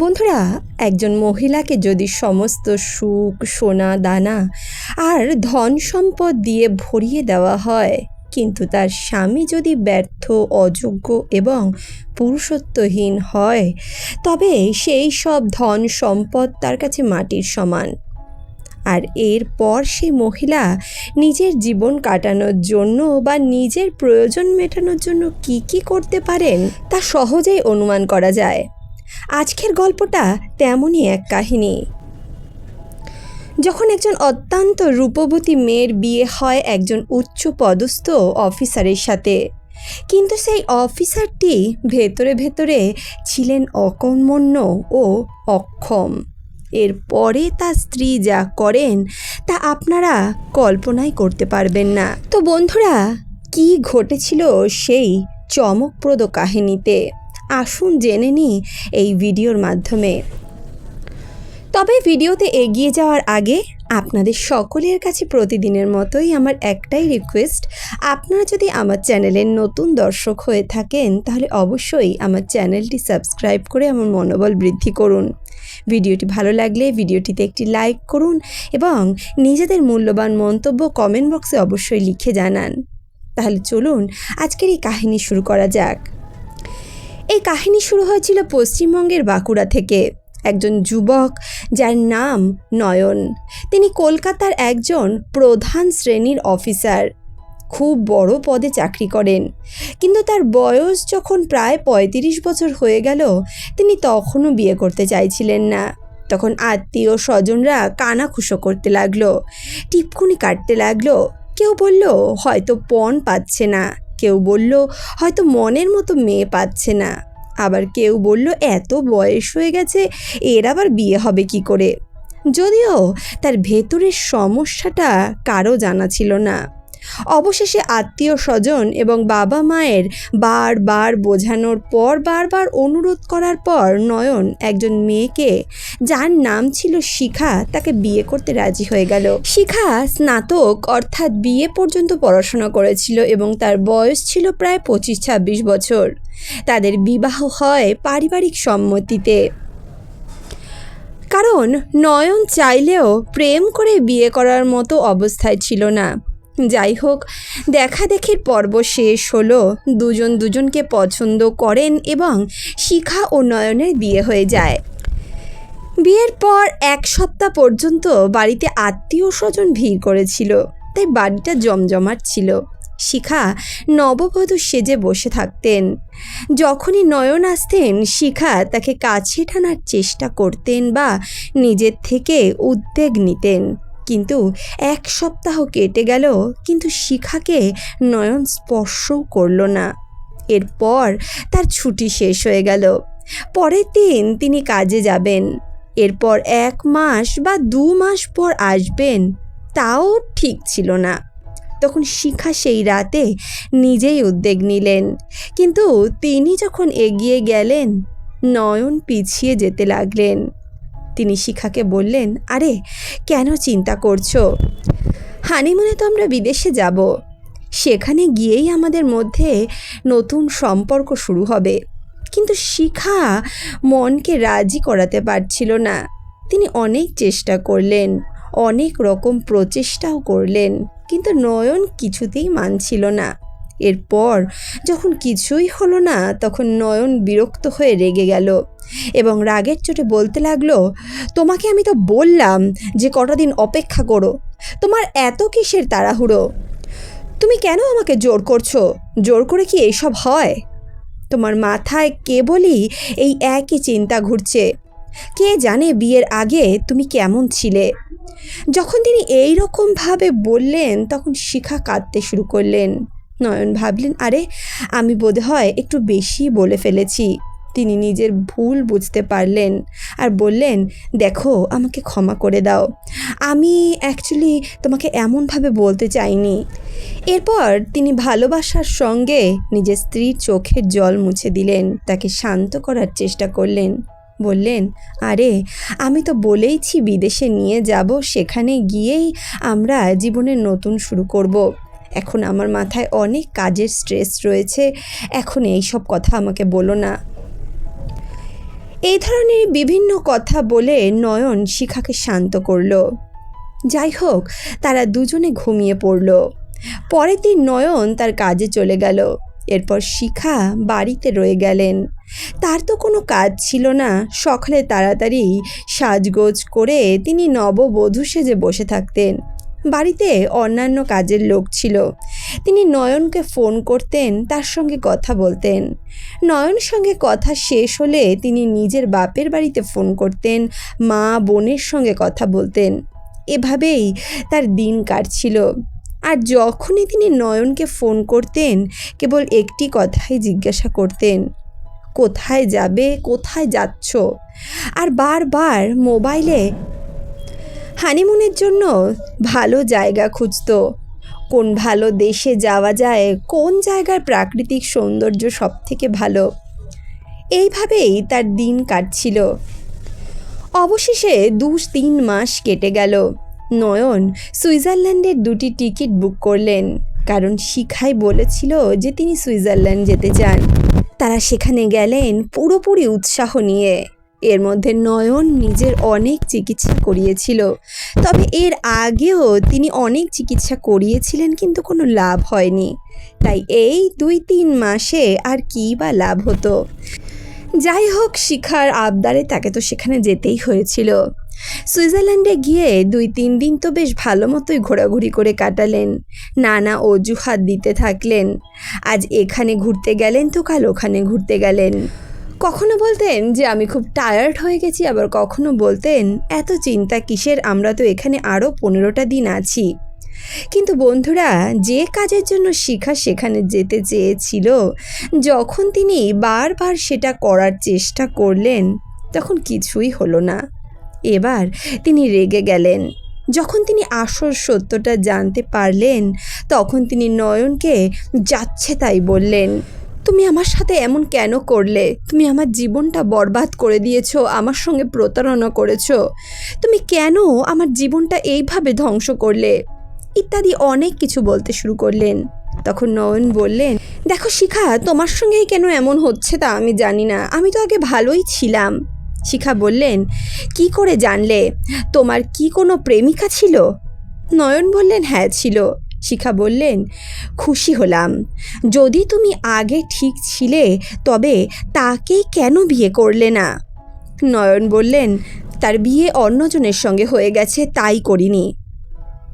বন্ধুরা, একজন মহিলাকে যদি সমস্ত সুখ, সোনা, দানা আর ধন সম্পদ দিয়ে ভরিয়ে দেওয়া হয়, কিন্তু তার স্বামী যদি ব্যর্থ, অযোগ্য এবং পুরুষত্বহীন হয়, তবে সেই সব ধন সম্পদ তার কাছে মাটির সমান। আর এরপর সেই মহিলা নিজের জীবন কাটানোর জন্য বা নিজের প্রয়োজন মেটানোর জন্য কি কি করতে পারেন, তা সহজেই অনুমান করা যায়। আজকের গল্পটা তেমনই এক কাহিনী। যখন একজন অত্যন্ত রূপবতী মেয়ের বিয়ে হয় একজন উচ্চ পদস্থ অফিসারের সাথে, কিন্তু সেই অফিসারটি ভেতরে ভেতরে ছিলেন অকর্মণ্য ও অক্ষম। এরপরে তার স্ত্রী যা করেন, তা আপনারা কল্পনাই করতে পারবেন না। তো বন্ধুরা, কি ঘটেছিল সেই চমকপ্রদ কাহিনীতে? আসুন জেনে নিই এই ভিডিওর মাধ্যমে। তবে ভিডিওতে এগিয়ে যাওয়ার আগে আপনাদের সকলের কাছে প্রতিদিনের মতোই আমার একটাই রিকোয়েস্ট আপনারা যদি আমার চ্যানেলের নতুন দর্শক হয়ে থাকেন, তাহলে অবশ্যই আমার চ্যানেলটি সাবস্ক্রাইব করে আমার মনোবল বৃদ্ধি করুন। ভিডিওটি ভালো লাগলে ভিডিওটিতে একটি লাইক করুন এবং নিজেদের মূল্যবান মন্তব্য কমেন্ট বক্সে অবশ্যই লিখে জানান। তাহলে চলুন আজকের এই কাহিনী শুরু করা যাক। এই কাহিনী শুরু হয়েছিল পশ্চিমবঙ্গের বাঁকুড়া থেকে। একজন যুবক যার নাম নয়ন। তিনি কলকাতার একজন প্রধান শ্রেণির অফিসার। খুব বড় পদে চাকরি করেন। কিন্তু তার বয়স যখন প্রায় পঁয়ত্রিশ বছর হয়ে গেল, তিনি তখনও বিয়ে করতে চাইছিলেন না। তখন আত্মীয় স্বজনরা কানাখুশো করতে লাগল টিপকুনি কাটতে লাগল। কেউ বলল, হয়তো পণ পাচ্ছে না। কেউ বলল, হয়তো মনের মতো মেয়ে পাচ্ছে না। আবার কেউ বলল, এত বয়স হয়ে গেছে, এর আবার বিয়ে হবে কি করে? যদিও তার ভেতরের সমস্যাটা কারও জানা ছিল না। অবশেষে আত্মীয় স্বজন এবং বাবা মায়ের বারবার বোঝানোর পর বারবার অনুরোধ করার পর নয়ন একজন মেয়েকে, যার নাম ছিল শিখা, তাকে বিয়ে করতে রাজি হয়ে গেল। শিখা স্নাতক অর্থাৎ বিয়ে পর্যন্ত পড়াশোনা করেছিল এবং তার বয়স ছিল প্রায় পঁচিশ ছাব্বিশ বছর। তাদের বিবাহ হয় পারিবারিক সম্মতিতে। কারণ নয়ন চাইলেও প্রেম করে বিয়ে করার মতো অবস্থায় ছিল না। যাই হোক দেখা দেখির পর্ব শেষ হলো। দুজন দুজনকে পছন্দ করেন এবং শিখা ও নয়নের বিয়ে হয়ে যায়। বিয়ের পর এক সপ্তাহ পর্যন্ত বাড়িতে আত্মীয় স্বজন ভিড় করেছিল, তাই বাড়িটা জমজমাট ছিল। শিখা নববধূ সেজে বসে থাকতেন। যখনই নয়ন আসতেন, শিখা তাকে কাছে টানার চেষ্টা করতেন বা নিজের থেকে উদ্বেগ নিতেন। কিন্তু এক সপ্তাহ কেটে গেল, কিন্তু শিখাকে নয়ন স্পর্শও করল না। এরপর তার ছুটি শেষ হয়ে গেল। পরের দিন তিনি কাজে যাবেন। এরপর এক মাস বা দু মাস পর আসবেন, তাও ঠিক ছিল না। তখন শিখা সেই রাতে নিজেই উদ্যোগ নিলেন। কিন্তু তিনি যখন এগিয়ে গেলেন, নয়ন পিছিয়ে যেতে লাগলেন। তিনি শিখাকে বললেন, আরে, কেন চিন্তা করছ? হানিমুনে তো আমরা বিদেশে যাব। সেখানে গিয়েই আমাদের মধ্যে নতুন সম্পর্ক শুরু হবে। কিন্তু শিখা মনকে রাজি করাতে পারছিল না। তিনি অনেক চেষ্টা করলেন, অনেক রকম প্রচেষ্টাও করলেন, কিন্তু নয়ন কিছুতেই মানছিল না। এরপর যখন কিছুই হলো না, তখন নয়ন বিরক্ত হয়ে রেগে গেল এবং রাগের চোটে বলতে লাগল, তোমাকে আমি তো বললাম যে কটা দিন অপেক্ষা করো। তোমার এত কিসের তাড়াহুড়ো? তুমি কেন আমাকে জোর করছ? জোর করে কি এইসব হয়? তোমার মাথায় কেবলই এই একই চিন্তা ঘুরছে। কে জানে বিয়ের আগে তুমি কেমন ছিলে? যখন তিনি এই রকমভাবে বললেন, তখন শিখা কাঁদতে শুরু করলেন। নয়ন ভাবলেন, আরে, আমি বোধহয় একটু বেশি বলে ফেলেছি। তিনি নিজের ভুল বুঝতে পারলেন আর বললেন, দেখো, আমাকে ক্ষমা করে দাও। আমি অ্যাকচুয়ালি তোমাকে এমনভাবে বলতে চাইনি। এরপর তিনি ভালোবাসার সঙ্গে নিজের স্ত্রীর চোখের জল মুছে দিলেন, তাকে শান্ত করার চেষ্টা করলেন। বললেন, আরে, আমি তো বলেইছি বিদেশে নিয়ে যাব, সেখানে গিয়েই আমরা জীবনের নতুন শুরু করব। এখন আমার মাথায় অনেক কাজের স্ট্রেস রয়েছে। এখন এই সব কথা আমাকে বলো না। এই ধরনের বিভিন্ন কথা বলে নয়ন শিখাকে শান্ত করল। যাই হোক, তারা দুজনে ঘুমিয়ে পড়ল। পরের দিন নয়ন তার কাজে চলে গেল। এরপর শিখা বাড়িতে রয়ে গেলেন। তার তো কোনো কাজ ছিল না। সকালে তাড়াতাড়ি সাজগোজ করে তিনি নববধূ সেজে বসে থাকতেন। বাড়িতে অন্যান্য কাজের লোক ছিল। তিনি নয়নকে ফোন করতেন, তার সঙ্গে কথা বলতেন। নয়ন সঙ্গে কথা শেষ হলে তিনি নিজের বাপের বাড়িতে ফোন করতেন, মা বোনের সঙ্গে কথা বলতেন। এভাবেই তার দিন কাটছিল। আর যখনই তিনি নয়নকে ফোন করতেন, কেবল একটি কথাই জিজ্ঞাসা করতেন, কোথায় যাবে? কোথায় যাচ্ছ? আর বারবার মোবাইলে হানিমুনের জন্য ভালো জায়গা খুঁজতো। কোন ভালো দেশে যাওয়া যায়, কোন জায়গার প্রাকৃতিক সৌন্দর্য সব থেকে ভালো, এইভাবেই তার দিন কাটছিল। অবশেষে দু তিন মাস কেটে গেল। নয়ন সুইজারল্যান্ডের দুটি টিকিট বুক করলেন, কারণ শিখাই বলেছিল যে তিনি সুইজারল্যান্ড যেতে চান। তারা সেখানে গেলেন পুরোপুরি উৎসাহ নিয়ে। এর মধ্যে নয়ন নিজের অনেক চিকিৎসা করিয়েছিল। তবে এর আগেও তিনি অনেক চিকিৎসা করিয়েছিলেন কিন্তু কোনো লাভ হয়নি। তাই এই দুই তিন মাসে আর কী বা লাভ হতো? যাই হোক, শিখার আবদারে তাকে তো সেখানে যেতেই হয়েছিল। সুইজারল্যান্ডে গিয়ে দুই তিন দিন তো বেশ ভালো মতোই ঘোরাঘুরি করে কাটালেন। নানা অজুহাত দিতে থাকলেন। আজ এখানে ঘুরতে গেলেন তো কাল ওখানে ঘুরতে গেলেন। কখনো বলতেন যে আমি খুব টায়ার্ড হয়ে গেছি, আবার কখনো বলতেন, এত চিন্তা কিসের? আমরা তো এখানে আরও পনেরোটা দিন আছি। কিন্তু বন্ধুরা, যে কাজের জন্য শিখা সেখানে যেতে চেয়েছিল, যখন তিনি বারবার সেটা করার চেষ্টা করলেন, তখন কিছুই হলো না। এবার তিনি রেগে গেলেন। যখন তিনি আসল সত্যটা জানতে পারলেন, তখন তিনি নয়নকে যাচ্ছে তাই বললেন তুমি আমার সাথে এমন কেন করলে? তুমি আমার জীবনটা বরবাদ করে দিয়েছ, আমার সঙ্গে প্রতারণা করেছ। তুমি কেন আমার জীবনটা এইভাবে ধ্বংস করলে? ইত্যাদি অনেক কিছু বলতে শুরু করলেন। তখন নয়ন বললেন, দেখো শিখা, তোমার সঙ্গেই কেন এমন হচ্ছে তা আমি জানি না। আমি তো আগে ভালোই ছিলাম। শিখা বললেন, কি করে জানলে? তোমার কি কোনো প্রেমিকা ছিল? নয়ন বললেন হ্যাঁ ছিল। শিখা বললেন, খুশি হলাম। যদি তুমি আগে ঠিক ছিলে, তবে তাকে কেন বিয়ে করলে না? নয়ন বললেন, তার বিয়ে অন্যজনের সঙ্গে হয়ে গেছে, তাই করিনি।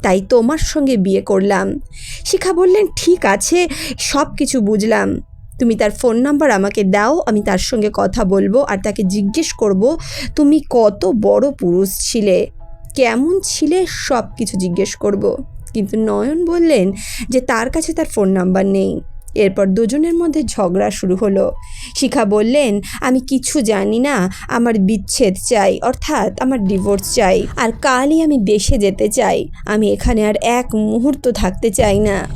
তাই তোমার সঙ্গে বিয়ে করলাম। শিখা বললেন, ঠিক আছে সব কিছু বুঝলাম। তুমি তার ফোন নাম্বার আমাকে দাও, আমি তার সঙ্গে কথা বলব আর তাকে জিজ্ঞেস করব, তুমি কত বড় পুরুষ ছিলে, কেমন ছিলে সব কিছু জিজ্ঞেস করব। কিন্তু নয়ন বললেন যে তার কাছে তার ফোন নাম্বার নেই। এরপর দুজনের মধ্যে ঝগড়া শুরু হলো। শিখা বললেন, আমি কিছু জানি না, আমার বিচ্ছেদ চাই, অর্থাৎ আমার ডিভোর্স চাই, আর কালই আমি দেশে যেতে চাই। আমি এখানে আর এক মুহূর্ত থাকতে চাই না।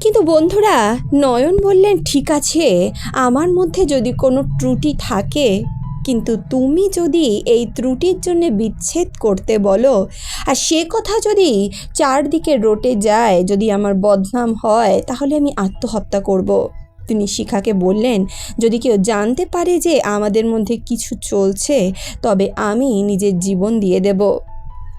কিন্তু বন্ধুরা, নয়ন বললেন, ঠিক আছে, আমার মধ্যে যদি কোনো ত্রুটি থাকে কিন্তু তুমি যদি এই ত্রুটির জন্য বিচ্ছেদ করতে বলো, আর সে কথা যদি চারদিকে রোটে যায়, যদি আমার বদনাম হয়, তাহলে আমি আত্মহত্যা করব। তিনি শিখাকে বললেন, যদি কেউ জানতে পারে যে আমাদের মধ্যে কিছু চলছে, তবে আমি নিজের জীবন দিয়ে দেব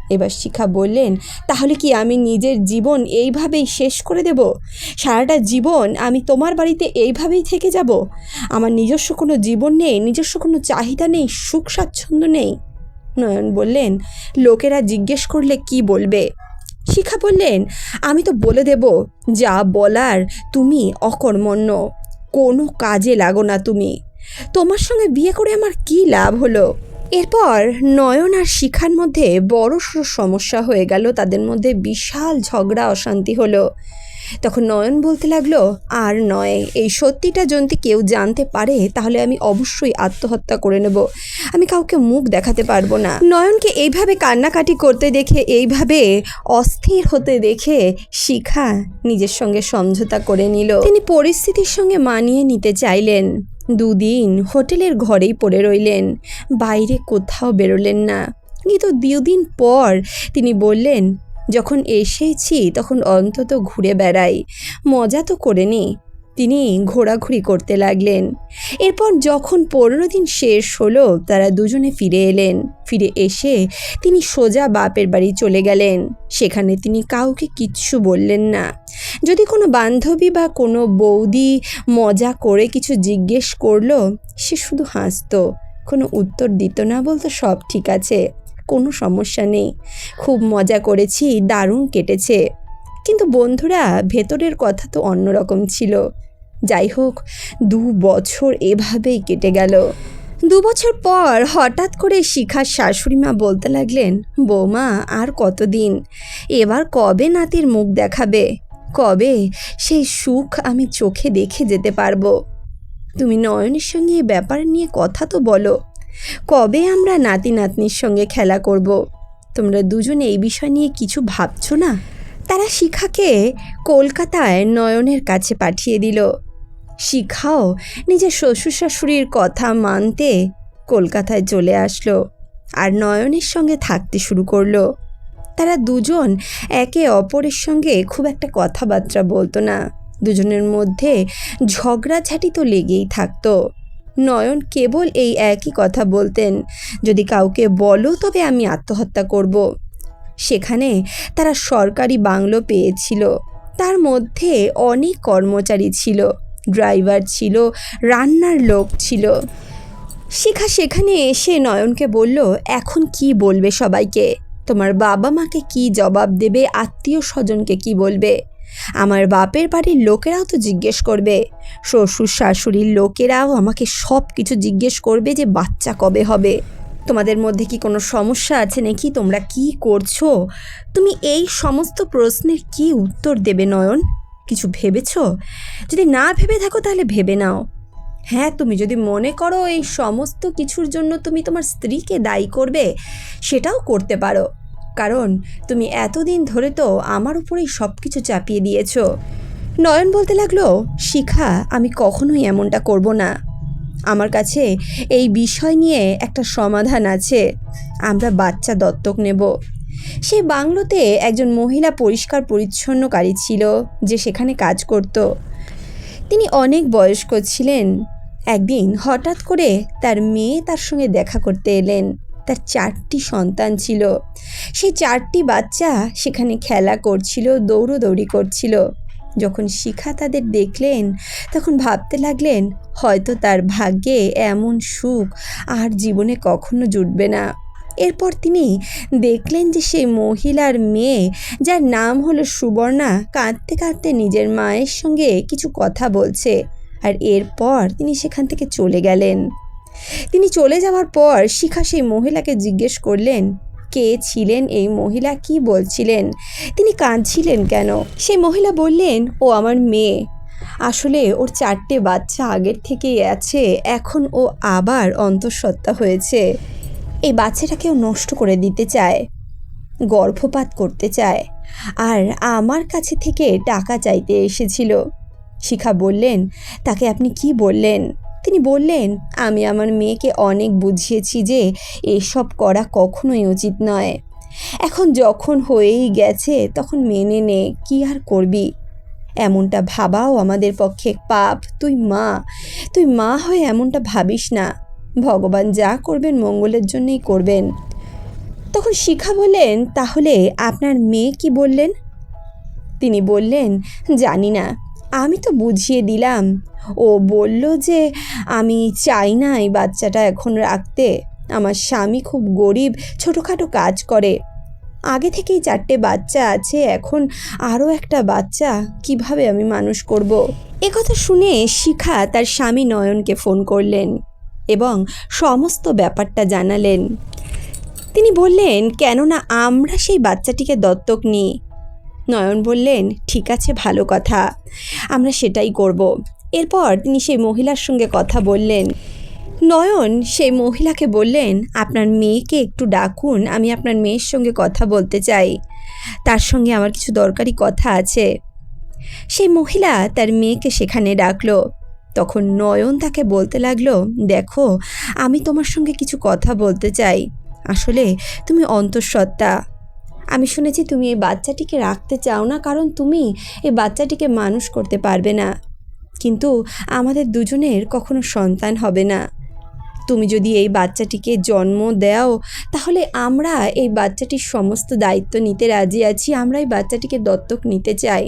এবার শিখা বললেন, তাহলে কি আমি নিজের জীবন এইভাবেই শেষ করে দেব? সারাটা জীবন আমি তোমার বাড়িতে এইভাবেই থেকে যাব? আমার নিজস্ব কোনো জীবন নেই, নিজস্ব কোনো চাহিদা নেই, সুখ স্বাচ্ছন্দ্য নেই। নয়ন বললেন, লোকেরা জিজ্ঞেস করলে কি বলবে? শিখা বললেন, আমি তো বলে দেব, যা বলার তুমি অকর্মণ্য, কোনো কাজে লাগো না তুমি। তোমার সঙ্গে বিয়ে করে আমার কি লাভ হলো? এরপর নয়ন আর শিখার মধ্যে বড় সমস্যা হয়ে গেল, তাদের মধ্যে বিশাল ঝগড়া, অশান্তি হলো। তখন নয়ন বলতে লাগল, আর নয়, এই সত্যিটা যদি কেউ জানতে পারে, তাহলে আমি অবশ্যই আত্মহত্যা করে নেব। আমি কাউকে মুখ দেখাতে পারব না। নয়নকে এইভাবে কান্নাকাটি করতে দেখে, এইভাবে অস্থির হতে দেখে শিখা নিজের সঙ্গে সমঝোতা করে নিল। তিনি পরিস্থিতির সঙ্গে মানিয়ে নিতে চাইলেন। দুদিন হোটেলের ঘরেই পড়ে রইলেন। বাইরে কোথাও বেরোলেন না। কিন্তু দুদিন পর তিনি বললেন, যখন এসেছি তখন অন্তত ঘুরে বেড়াই। মজা তো করে নি। তিনি ঘোরাঘুরি করতে লাগলেন। এরপর যখন পনেরো দিন শেষ হলো, তারা দুজনে ফিরে এলেন। ফিরে এসে তিনি সোজা বাপের বাড়ি চলে গেলেন। সেখানে তিনি কাউকে কিচ্ছু বললেন না। যদি কোনো বান্ধবী বা কোনো বৌদি মজা করে কিছু জিজ্ঞেস করল, সে শুধু হাসতো। কোনো উত্তর দিত না বলতো সব ঠিক আছে, কোনো সমস্যা নেই। খুব মজা করেছি, দারুণ কেটেছে। কিন্তু বন্ধুরা, ভেতরের কথা তো অন্যরকম ছিল। যাই হোক, দু বছর এভাবেই কেটে গেল। দু বছর পর হঠাৎ করে শিখার শাশুড়ি মা বলতে লাগলেন, বৌমা, আর কতদিন? এবার কবে নাতির মুখ দেখাবে? কবে সেই সুখ আমি চোখে দেখে যেতে পারব? তুমি নয়নের সঙ্গে এ ব্যাপার নিয়ে কথা তো বলো। কবে আমরা নাতি নাতনির সঙ্গে খেলা করব? তোমরা দুজনে এই বিষয় নিয়ে কিছু ভাবছ না? তারা শিখাকে কলকাতায় নয়নের কাছে পাঠিয়ে দিল। শিখাও। নিজের শ্বশুর শাশুড়ির কথা মানতে কলকাতায় চলে আসলো আর নয়নের সঙ্গে থাকতে শুরু করল। তারা দুজন একে অপরের সঙ্গে খুব একটা কথাবার্তা বলতো না। দুজনের মধ্যে ঝগড়াঝাটি তো লেগেই থাকতো। নয়ন কেবল এই একই কথা বলতেন, যদি কাউকে বলো তবে আমি আত্মহত্যা করব। সেখানে তারা সরকারি বাংলো পেয়েছিল। তার মধ্যে অনেক কর্মচারী ছিল। ড্রাইভার ছিল, রান্নার লোক ছিল। শিখা সেখানে এসে নয়নকে বলল, এখন কি বলবে সবাইকে? তোমার বাবা মাকে কি জবাব দেবে? আত্মীয় স্বজনকে কি বলবে? আমার বাপের বাড়ির লোকেরাও তো জিজ্ঞেস করবে। শ্বশুর শাশুড়ির লোকেরাও আমাকে সব কিছু জিজ্ঞেস করবে যে বাচ্চা কবে হবে। তোমাদের মধ্যে কি কোনো সমস্যা আছে নাকি? তোমরা কি করছ? তুমি এই সমস্ত প্রশ্নের কি উত্তর দেবে নয়ন? কিছু ভেবেছ? যদি না ভেবে থাকো তাহলে ভেবে নাও। হ্যাঁ তুমি যদি মনে করো এই সমস্ত কিছুর জন্য তুমি তোমার স্ত্রীকে দায়ী করবে, সেটাও করতে পারো। কারণ তুমি এতদিন ধরে তো আমার উপরেই সব কিছু চাপিয়ে দিয়েছ। নয়ন বলতে লাগল, শিখা, আমি কখনোই এমনটা করব না। আমার কাছে এই বিষয় নিয়ে একটা সমাধান আছে। আমরা বাচ্চা দত্তক নেব। সেই বাংলোতে একজন মহিলা পরিষ্কার পরিচ্ছন্নকারী ছিল যে সেখানে কাজ করত। তিনি অনেক বয়স্ক ছিলেন। একদিন হঠাৎ করে তার মেয়ে তার সঙ্গে দেখা করতে এলেন। তার চারটি সন্তান ছিল। সেই চারটি বাচ্চা সেখানে খেলা করছিল, দৌড়োদৌড়ি করছিল। যখন শিখা তাদের দেখলেন, তখন ভাবতে লাগলেন, হয়তো তার ভাগ্যে এমন সুখ আর জীবনে কখনো জুটবে না। এরপর তিনি দেখলেন যে সেই মহিলার মেয়ে, যার নাম হলো সুবর্ণা, কাঁদতে কাঁদতে নিজের মায়ের সঙ্গে কিছু কথা বলছে। আর এরপর তিনি সেখান থেকে চলে গেলেন। তিনি চলে যাওয়ার পর শিখা সেই মহিলাকে জিজ্ঞেস করলেন, কে ছিলেন এই মহিলা? কি বলছিলেন? তিনি কাঁদছিলেন কেন? সেই মহিলা বললেন, ও আমার মেয়ে। আসলে ওর চারটে বাচ্চা আগের থেকেই আছে, এখন ও আবার অন্তঃসত্ত্বা হয়েছে। এই বাচ্চাটাকেও নষ্ট করে দিতে চায়, গর্ভপাত করতে চায়। আর আমার কাছে থেকে টাকা চাইতে এসেছিল। শিখা বললেন, তাকে আপনি কি বললেন? তিনি বললেন, আমি আমার মেয়েকে অনেক বুঝিয়েছি যে এসব করা কখনোই উচিত নয়। এখন যখন হয়েই গেছে, তখন মেনে নে, কি আর করবি? এমনটা ভাবাও আমাদের পক্ষে পাপ। তুই মা তুই মা হয়ে এমনটা ভাবিস না। ভগবান যা করবেন মঙ্গলের জন্যই করবেন। তখন শিখা বললেন, তাহলে আপনার মেয়ে কি বললেন? তিনি বললেন, জানি না, আমি তো বুঝিয়ে দিলাম। ও বলল যে, আমি চাই না এই বাচ্চাটা এখন রাখতে। আমার স্বামী খুব গরিব, ছোটোখাটো কাজ করে। আগে থেকেই চারটে বাচ্চা আছে, এখন আরও একটা বাচ্চা, কীভাবে আমি মানুষ করব। কথা শুনে শিখা তার স্বামী নয়নকে ফোন করলেন। এবং সমস্ত ব্যাপারটা জানালেন। তিনি বললেন, কেননা আমরা সেই বাচ্চাটিকে দত্তক নিই। নয়ন বললেন, ঠিক আছে, ভালো কথা। আমরা সেটাই করব। এরপর তিনি সেই মহিলার সঙ্গে কথা বললেন। নয়ন সেই মহিলাকে বললেন, আপনার মেয়েকে একটু ডাকুন, আমি আপনার মেয়ের সঙ্গে কথা বলতে চাই। তার সঙ্গে আমার কিছু দরকারি কথা আছে। সেই মহিলা তার মেয়েকে সেখানে ডাকলো। তখন নয়ন তাকে বলতে লাগল, দেখো, আমি তোমার সঙ্গে কিছু কথা বলতে চাই। আসলে তুমি অন্তঃসত্ত্বা। আমি শুনেছি তুমি এই বাচ্চাটিকে রাখতে চাও না, কারণ তুমি এই বাচ্চাটিকে মানুষ করতে পারবে না। কিন্তু আমাদের দুজনের কখনো সন্তান হবে না। তুমি যদি এই বাচ্চাটিকে জন্ম দাও, তাহলে আমরা এই বাচ্চাটির সমস্ত দায়িত্ব নিতে রাজি আছি, আমরা এই বাচ্চাটিকে দত্তক নিতে চাই।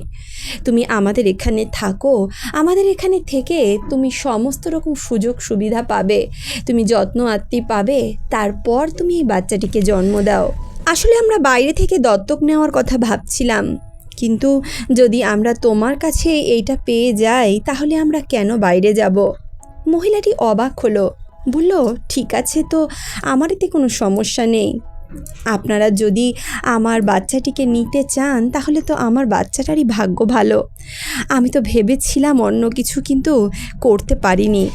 তুমি আমাদের এখানে থাকো, আমাদের এখানে থেকে তুমি সমস্ত রকম সুযোগ সুবিধা পাবে, তুমি যত্ন আত্মি পাবে, তারপর তুমি এই বাচ্চাটিকে জন্ম দাও। আসলে আমরা বাইরে থেকে দত্তক নেওয়ার কথা ভাবছিলাম, কিন্তু যদি আমরা তোমার কাছে এইটা পেয়ে যাই, তাহলে আমরা কেন বাইরে যাব? মহিলাটি অবাক হলো। বলল, ঠিক আছে তো, আমার এতে কোনো সমস্যা নেই। আপনারা যদি আমার বাচ্চাটিকে নিতে চান, তাহলে তো আমার বাচ্চাটারই ভাগ্য ভালো। আমি তো ভেবেছিলাম অন্য কিছু, কিন্তু করতে পারিনি।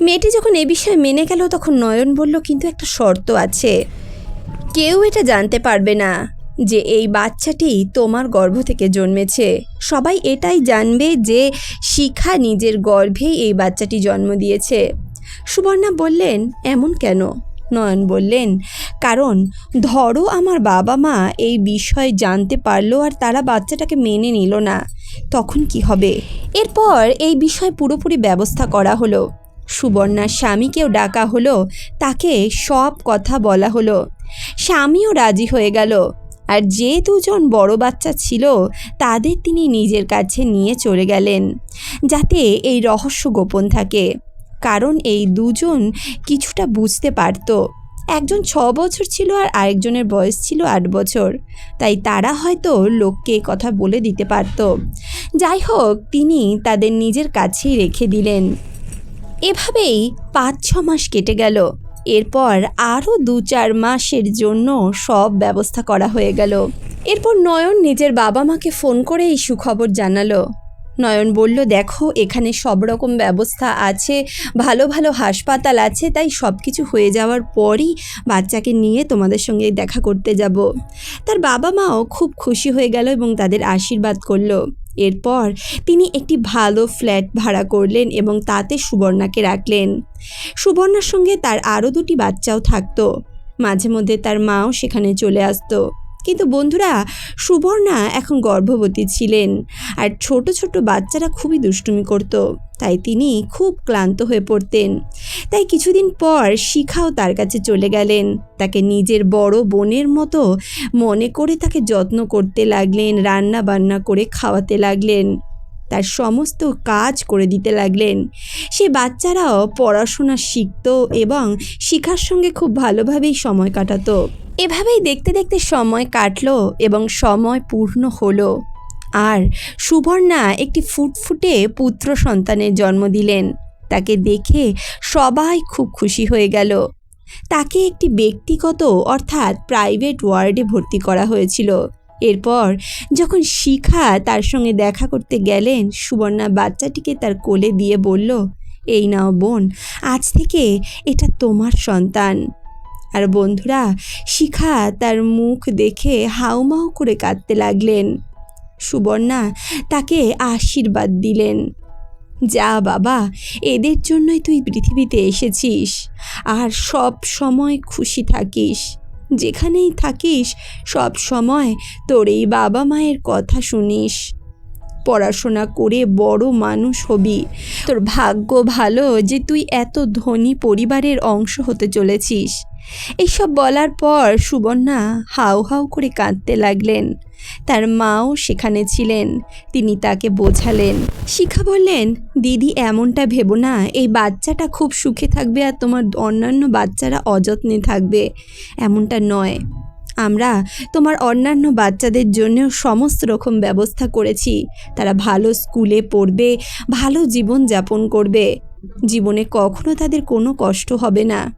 মেয়েটি যখন এ বিষয়ে মেনে গেল, তখন নয়ন বলল, কিন্তু একটা শর্ত আছে। কেউ এটা জানতে পারবে না যে এই বাচ্চাটি তোমার গর্ভ থেকে জন্মেছে। সবাই এটাই জানবে যে শিখা নিজের গর্ভেই এই বাচ্চাটি জন্ম দিয়েছে। সুবর্ণা বললেন, এমন কেন? নয়ন বললেন, কারণ ধরো আমার বাবা মা এই বিষয় জানতে পারল আর তারা বাচ্চাটাকে মেনে নিল না। তখন কি হবে? এরপর এই বিষয় পুরোপুরি ব্যবস্থা করা হলো। সুবর্ণার স্বামীকেও ডাকা হলো, তাকে সব কথা বলা হলো। স্বামীও রাজি হয়ে গেল, আর যে দুজন বড় বাচ্চা ছিল, তাদের তিনি নিজের কাছে নিয়ে চলে গেলেন, যাতে এই রহস্য গোপন থাকে। কারণ এই দুজন কিছুটা বুঝতে পারতো। একজন ছ বছর ছিল আর আরেকজনের বয়স ছিল আট বছর। তাই তারা হয়তো লোককে কথা বলে দিতে পারত। যাই হোক, তিনি তাদের নিজের কাছেই রেখে দিলেন। এভাবেই পাঁচ ছ মাস কেটে গেল। এরপর আরও দু চার মাসের জন্য সব ব্যবস্থা করা হয়ে গেল। এরপর নয়ন নিজের বাবা মাকে ফোন করে এই সুখবর জানালো। নয়ন বলল, দেখো, এখানে সব রকম ব্যবস্থা আছে, ভালো ভালো হাসপাতাল আছে, তাই সব কিছু হয়ে যাওয়ার পরই বাচ্চাকে নিয়ে তোমাদের সঙ্গে দেখা করতে যাব। তার বাবা মাও খুব খুশি হয়ে গেল এবং তাদের আশীর্বাদ করল। এরপর তিনি একটি ভালো ফ্ল্যাট ভাড়া করলেন এবং তাতে সুবর্ণাকে রাখলেন। সুবর্ণার সঙ্গে তার আরও দুটি বাচ্চাও থাকতো। মাঝে মধ্যে তার মাও সেখানে চলে আসতো। কিন্তু বন্ধুরা, সুবর্ণা এখন গর্ভবতী ছিলেন আর ছোট ছোট বাচ্চারা খুবই দুষ্টুমি করত। তাই তিনি খুব ক্লান্ত হয়ে পড়তেন। তাই কিছুদিন পর শিখাও তার কাছে চলে গেলেন। তাকে নিজের বড় বোনের মতো মনে করে তাকে যত্ন করতে লাগলেন রান্না বান্না করে খাওয়াতে লাগলেন, তার সমস্ত কাজ করে দিতে লাগলেন। সে বাচ্চারাও পড়াশোনা শিখত এবং শিখার সঙ্গে খুব ভালোভাবেই সময় কাটাতো। এভাবেই দেখতে দেখতে সময় কাটলো এবং সময় পূর্ণ হলো। আর সুবর্ণা একটি ফুটফুটে পুত্র সন্তানের জন্ম দিলেন। তাকে দেখে সবাই খুব খুশি হয়ে গেল। তাকে একটি ব্যক্তিগত অর্থাৎ প্রাইভেট ওয়ার্ডে ভর্তি করা হয়েছিল। এরপর যখন শিখা তার সঙ্গে দেখা করতে গেলেন, সুবর্ণা বাচ্চাটিকে তার কোলে দিয়ে বলল, এই নাও বোন, আজ থেকে এটা তোমার সন্তান। আর বন্ধুরা, শিখা তার মুখ দেখে হাউমাউ করে কাঁদতে লাগলেন। সুবর্ণা তাকে আশীর্বাদ দিলেন। যা বাবা, এদের জন্যই তুই পৃথিবীতে এসেছিস আর সব সময় খুশি থাকিস। যেখানেই থাকিস, সব সময় তোর এই বাবা মায়ের কথা শুনিস। পড়াশোনা করে বড় মানুষ হবি। তোর ভাগ্য ভালো যে তুই এত ধনী পরিবারের অংশ হতে চলেছিস। এইসব বলার পর সুবর্ণা হাউ হাউ করে কাঁদতে লাগলেন। তার মাও সেখানে ছিলেন, তিনি তাকে বোঝালেন। শিখা বললেন, দিদি, এমনটা ভেবো না, এই বাচ্চাটা খুব সুখে থাকবে আর তোমার অন্যান্য বাচ্চারা অযত্নে থাকবে। এমনটা নয়। আমরা তোমার অন্যান্য বাচ্চাদের জন্যও সমস্ত রকম ব্যবস্থা করেছি। তারা ভালো স্কুলে পড়বে, ভালো জীবন যাপন করবে। জীবনে কখনো তাদের কোনো কষ্ট হবে না।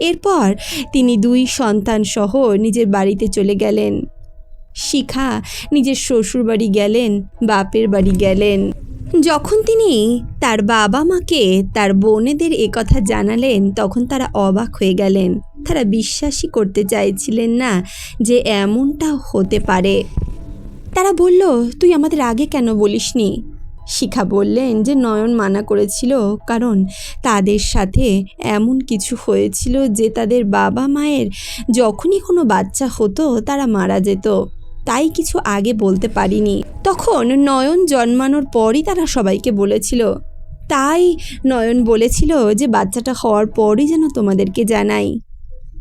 এরপর তিনি দুই সন্তান সহ নিজের বাড়িতে চলে গেলেন। শিখা নিজের শ্বশুর বাড়ি গেলেন, বাপের বাড়ি গেলেন। যখন তিনি তার বাবা মাকে, তার বোনেদের কথা জানালেন, তখন তারা অবাক হয়ে গেলেন। তারা বিশ্বাসই করতে চাইছিলেন না যে এমনটা হতে পারে। তারা বলল, তুই আমাদের আগে কেন বলিসনি? শিখা বললেন যে নয়ন মানা করেছিল কারণ তাদের সাথে এমন কিছু হয়েছিল যে তাদের বাবা মায়ের যখনই কোনো বাচ্চা হতো তারা মারা যেত। তাই কিছু আগে বলতে পারিনি। তখন নয়ন জন্মানোর পরই তারা সবাইকে বলেছিল। তাই নয়ন বলেছিল যে বাচ্চাটা হওয়ার পরই যেন তোমাদেরকে জানাই।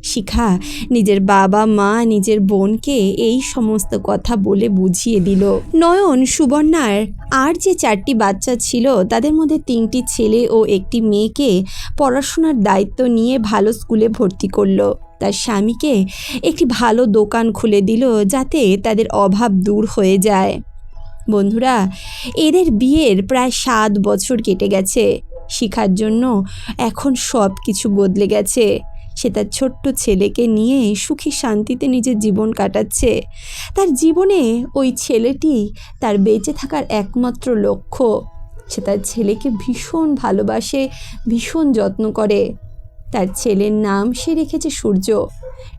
শিখা, নিজের বাবা মা, নিজের বোনকে এই সমস্ত কথা বলে বুঝিয়ে দিল। নয়ন, সুবর্ণার আর যে চারটি বাচ্চা ছিল, তাদের মধ্যে তিনটি ছেলে ও একটি মেয়েকে পড়াশোনার দায়িত্ব নিয়ে ভালো স্কুলে ভর্তি করল। তার স্বামীকে একটি ভালো দোকান খুলে দিল, যাতে তাদের অভাব দূর হয়ে যায়। বন্ধুরা, এদের বিয়ের প্রায় সাত বছর কেটে গেছে। শিখার জন্য এখন সব কিছু বদলে গেছে। সে তার ছোট্ট ছেলেকে নিয়ে সুখী শান্তিতে নিজের জীবন কাটাচ্ছে। তার জীবনে ওই ছেলেটি তার বেঁচে থাকার একমাত্র লক্ষ্য। সে তার ছেলেকে ভীষণ ভালোবাসে, ভীষণ যত্ন করে। তার ছেলের নাম সে রেখেছে সূর্য।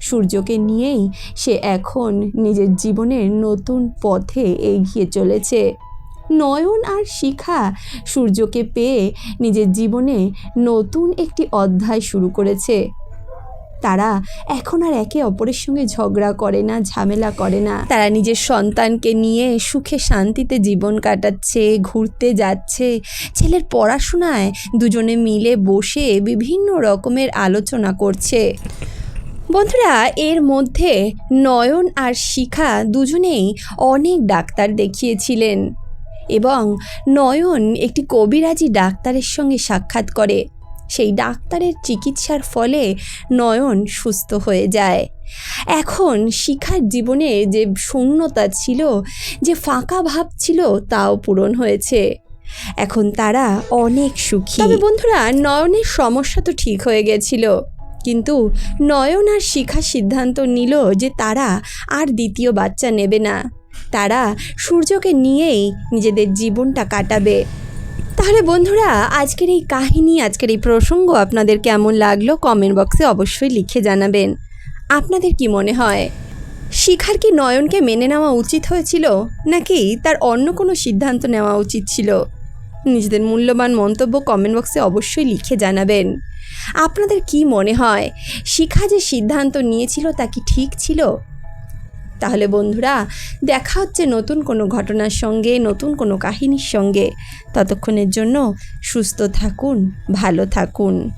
সূর্যকে নিয়েই সে এখন নিজের জীবনের নতুন পথে এগিয়ে চলেছে। নয়ন আর শিখা সূর্যকে পেয়ে নিজের জীবনে নতুন একটি অধ্যায় শুরু করেছে। তারা এখন আর একে অপরের সঙ্গে ঝগড়া করে না, ঝামেলা করে না। তারা নিজের সন্তানকে নিয়ে সুখে শান্তিতে জীবন কাটাচ্ছে, ঘুরতে যাচ্ছে। ছেলের পড়াশোনায় দুজনে মিলে বসে বিভিন্ন রকমের আলোচনা করছে। বন্ধুরা, এর মধ্যে নয়ন আর শিখা দুজনেই অনেক ডাক্তার দেখিয়েছিলেন। এবং নয়ন একটি কবিরাজি ডাক্তারের সঙ্গে সাক্ষাৎ করে। সেই ডাক্তারের চিকিৎসার ফলে নয়ন সুস্থ হয়ে যায়। এখন শিখার জীবনে যে শূন্যতা ছিল, যে ফাঁকা ভাব ছিল, তাও পূরণ হয়েছে। এখন তারা অনেক সুখী। তবে বন্ধুরা, নয়নের সমস্যা তো ঠিক হয়ে গেছিল। কিন্তু নয়ন আর শিখা সিদ্ধান্ত নিল যে তারা আর দ্বিতীয় বাচ্চা নেবে না। তারা সূর্যকে নিয়েই নিজেদের জীবনটা কাটাবে। তাহলে বন্ধুরা, আজকের এই কাহিনী, আজকের এই প্রসঙ্গ আপনাদের কেমন লাগল কমেন্ট বক্সে অবশ্যই লিখে জানাবেন। আপনাদের কি মনে হয়, শিখার কি নয়নকে মেনে নেওয়া উচিত হয়েছিল, নাকি তার অন্য কোনো সিদ্ধান্ত নেওয়া উচিত ছিল? নিজেদের মূল্যবান মন্তব্য কমেন্ট বক্সে অবশ্যই লিখে জানাবেন। আপনাদের কি মনে হয়, শিখা যে সিদ্ধান্ত নিয়েছিল তা কি ঠিক ছিল? তাহলে বন্ধুরা, দেখা হচ্ছে নতুন কোনো ঘটনার সঙ্গে, নতুন কোনো কাহিনীর সঙ্গে। ততক্ষণের জন্য সুস্থ থাকুন, ভালো থাকুন।